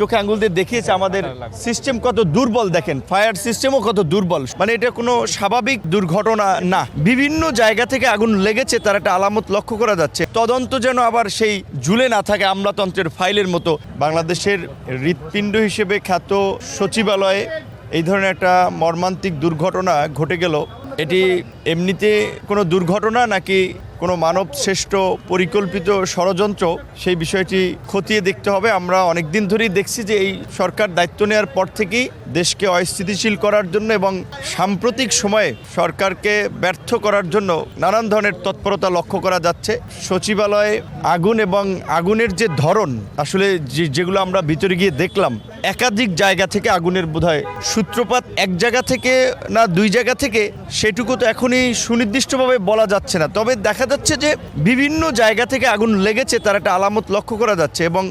চোখে আঙ্গুল দিয়ে দেখিয়েছে আমাদের সিস্টেম কত দুর্বল দেখেন ফায়ার সিস্টেমও কত দুর্বল। মানে এটা কোনো স্বাভাবিক দুর্ঘটনা না। বিভিন্ন জায়গা থেকে আগুন লেগেছে তার একটা আলামত লক্ষ্য করা যাচ্ছে। তদন্ত যেন আবার সেই ঝুলে না থাকে আমলাতন্ত্রের ফাইলের মতো। বাংলাদেশের হৃৎপিণ্ড হিসেবে খ্যাত সচিবালয়ে এই ধরনের একটা মর্মান্তিক দুর্ঘটনা ঘটে গেল। এটি এমনিতে কোনো দুর্ঘটনা নাকি কোনো মানব শ্রেষ্ঠ পরিকল্পিত ষড়যন্ত্র, সেই বিষয়টি খতিয়ে দেখতে হবে। আমরা অনেক দিন ধরেই দেখছি যে এই সরকার দায়িত্ব নেওয়ার পর থেকেই দেশকে অস্থিতিশীল করার জন্য এবং সাম্প্রতিক সময়ে সরকারকে ব্যর্থ করার জন্য নানান ধরনের তৎপরতা লক্ষ্য করা যাচ্ছে। সচিবালয়ে আগুন এবং আগুনের যে ধরন, আসলে যেগুলো আমরা ভিতরে গিয়ে দেখলাম, একাধিক জায়গা থেকে আগুনের বোধহয় সূত্রপাত এক জায়গা থেকে না দুই জায়গা থেকে, সেটুকু তো এখনই সুনির্দিষ্টভাবে বলা যাচ্ছে না। তবে দেখা যাচ্ছে যে বিভিন্ন জায়গা থেকে আগুন লেগেছে, তার একটা আলামত লক্ষ্য করা যাচ্ছে এবং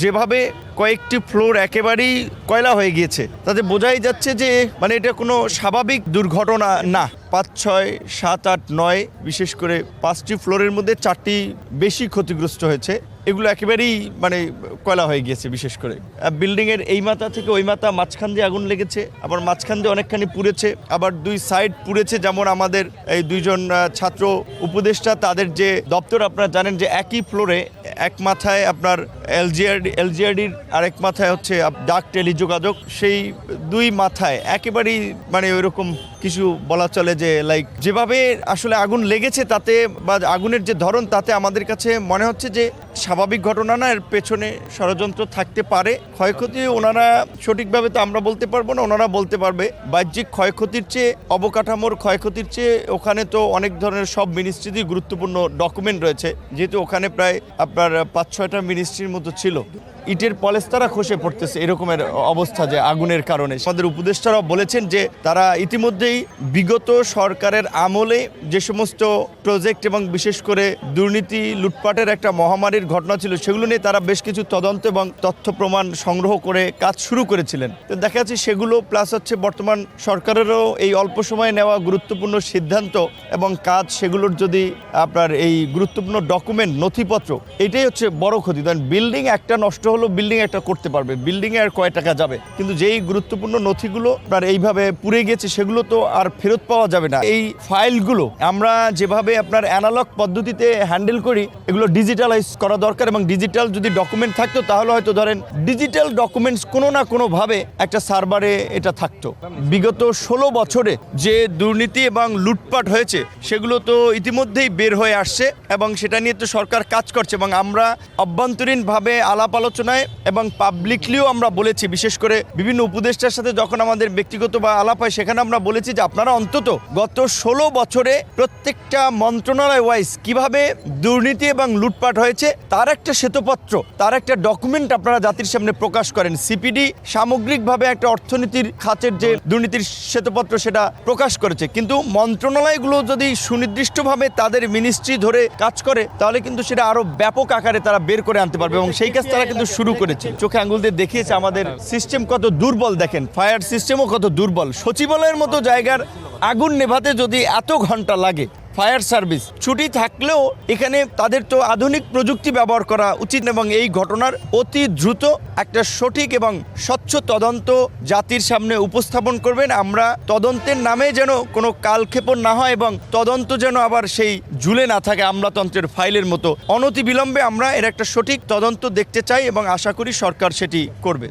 যেভাবে কয়েকটি ফ্লোর একেবারেই কয়লা হয়ে গিয়েছে, তাতে বোঝাই যাচ্ছে যে মানে এটা কোনো স্বাভাবিক দুর্ঘটনা না। পাঁচ, ছয়, সাত, আট, নয়, বিশেষ করে পাঁচটি ফ্লোরের মধ্যে চারটি বেশি ক্ষতিগ্রস্ত হয়েছে। এগুলো একেবারেই মানে কয়লা হয়ে গিয়েছে বিশেষ করে। বিল্ডিংয়ের এই মাথা থেকে ওই মাথা মাঝখান দিয়ে আগুন লেগেছে, আবার মাঝখান দিয়ে অনেকখানি পুড়েছে, আবার দুই সাইড পুড়েছে যেমন আমাদের এই দুইজন ছাত্র উপদেষ্টা, তাদের যে দপ্তর আপনারা জানেন যে একই ফ্লোরে এক মাথায় আপনার এলজিআরডি, এলজিআরডির আরেক মাথায় হচ্ছে ডাক টেলিযোগাযোগ। সেই দুই মাথায় একেবারেই মানে ওইরকম কিছু বলা চলে যে লাইক যেভাবে আসলে আগুন লেগেছে তাতে বা আগুনের যে ধরন তাতে আমাদের কাছে মনে হচ্ছে যে, স্বাভাবিক ঘটনা না, এর পেছনে ষড়যন্ত্র থাকতে পারে। ক্ষয়ক্ষতি ওনারা সঠিকভাবে তো আমরা বলতে পারব না, ওনারা বলতে পারবে। বাহ্যিক ক্ষয়ক্ষতির চেয়ে, অবকাঠামোর ক্ষয়ক্ষতির চেয়ে ওখানে তো অনেক ধরনের সব মিনিস্ট্রিতেই গুরুত্বপূর্ণ ডকুমেন্ট রয়েছে। যেহেতু ওখানে প্রায় আপনার পাঁচ ছয়টা মিনিস্ট্রির মতো ছিল। ইটের পলেস্তারা খসে পড়তেছে, এরকমের অবস্থা যে আগুনের কারণে। আমাদের উপদেষ্টারাও বলেছেন যে, তারা ইতিমধ্যেই বিগত সরকারের আমলে যে সমস্ত প্রজেক্ট এবং বিশেষ করে দুর্নীতি, লুটপাটের একটা মহামারীর ঘটনা ছিল, সেগুলো নিয়ে তারা বেশ কিছু তদন্ত এবং তথ্য প্রমাণ সংগ্রহ করে কাজ শুরু করেছিলেন। তো দেখা যাচ্ছে সেগুলো প্লাস হচ্ছে বর্তমান সরকারেরও এই অল্প সময়ে নেওয়া গুরুত্বপূর্ণ সিদ্ধান্ত এবং কাজ, সেগুলোর যদি আপনার এই গুরুত্বপূর্ণ ডকুমেন্ট নথিপত্র, এটাই হচ্ছে বড় ক্ষতি। ধরেন বিল্ডিং একটা নষ্ট হলো বিল্ডিং একটা করতে পারবে। বিল্ডিং এর কয় টাকা যাবে? কিন্তু যেই গুরুত্বপূর্ণ নথিগুলো আপনার এইভাবে পুড়ে গেছে, সেগুলো তো আর ফেরত পাওয়া যাবে না। এই ফাইলগুলো আমরা যেভাবে আপনার অ্যানালগ পদ্ধতিতে হ্যান্ডেল করি, এগুলো ডিজিটালাইজ করা দরকার এবং ডিজিটাল যদি ডকুমেন্ট থাকতো, তাহলে হয়তো ধরেন ডিজিটাল ডকুমেন্টস কোনো না কোনোভাবে একটা সার্ভারে এটা থাকতো। বিগত ষোলো বছরে যে দুর্নীতি এবং লুটপাট হয়েছে, সেগুলো তো ইতিমধ্যেই বের হয়ে আসছে এবং সেটা নিয়ে তো সরকার কাজ করছে এবং আমরা অভ্যন্তরীণভাবে আলাপ আলোচনায় এবং পাবলিকলিও আমরা বলেছি বিশেষ করে বিভিন্ন উপদেষ্টার সাথে যখন আমাদের ব্যক্তিগত বা আলাপ হয় সেখানে আমরা বলেছি যে আপনারা অন্তত গত ষোলো বছরে প্রত্যেকটা মন্ত্রণালয় ওয়াইজ কীভাবে দুর্নীতি এবং লুটপাট হয়েছে তার একটা শ্বেতপত্র তার একটা ডকুমেন্ট আপনারা জাতির সামনে প্রকাশ করেন। সিপিডি সামগ্রিকভাবে একটা অর্থনীতির খাতের যে দুর্নীতির শ্বেতপত্র সেটা প্রকাশ করেছে। কিন্তু মন্ত্রণালয়গুলো যদি সুনির্দিষ্টভাবে তাদের মিনিস্ট্রি ধরে কাজ করে তাহলে কিন্তু সেটা আরও ব্যাপক আকারে তারা বের করে আনতে পারবে এবং সেই কাজ তারা কিন্তু শুরু করেছে। চোখে আঙ্গুল দিয়ে দেখিয়েছে আমাদের সিস্টেম কত দুর্বল, দেখেন। ফায়ার সিস্টেমও কত দুর্বল। সচিবালয়ের মতো জায়গার আগুন নেভাতে যদি এত ঘণ্টা লাগে ফায়ার সার্ভিস। ছুটি থাকলেও এখানে তাদের তো আধুনিক প্রযুক্তি ব্যবহার করা উচিত এবং এই ঘটনার অতি দ্রুত একটা সঠিক এবং স্বচ্ছ তদন্ত জাতির সামনে উপস্থাপন করবেন। আমরা তদন্তের নামে যেন কোনো কালক্ষেপণ না হয় এবং তদন্ত যেন আবার সেই ঝুলে না থাকে আমলাতন্ত্রের ফাইলের মতো। অনতি বিলম্বে আমরা এর একটা সঠিক তদন্ত দেখতে চাই এবং আশা করি সরকার সেটি করবে।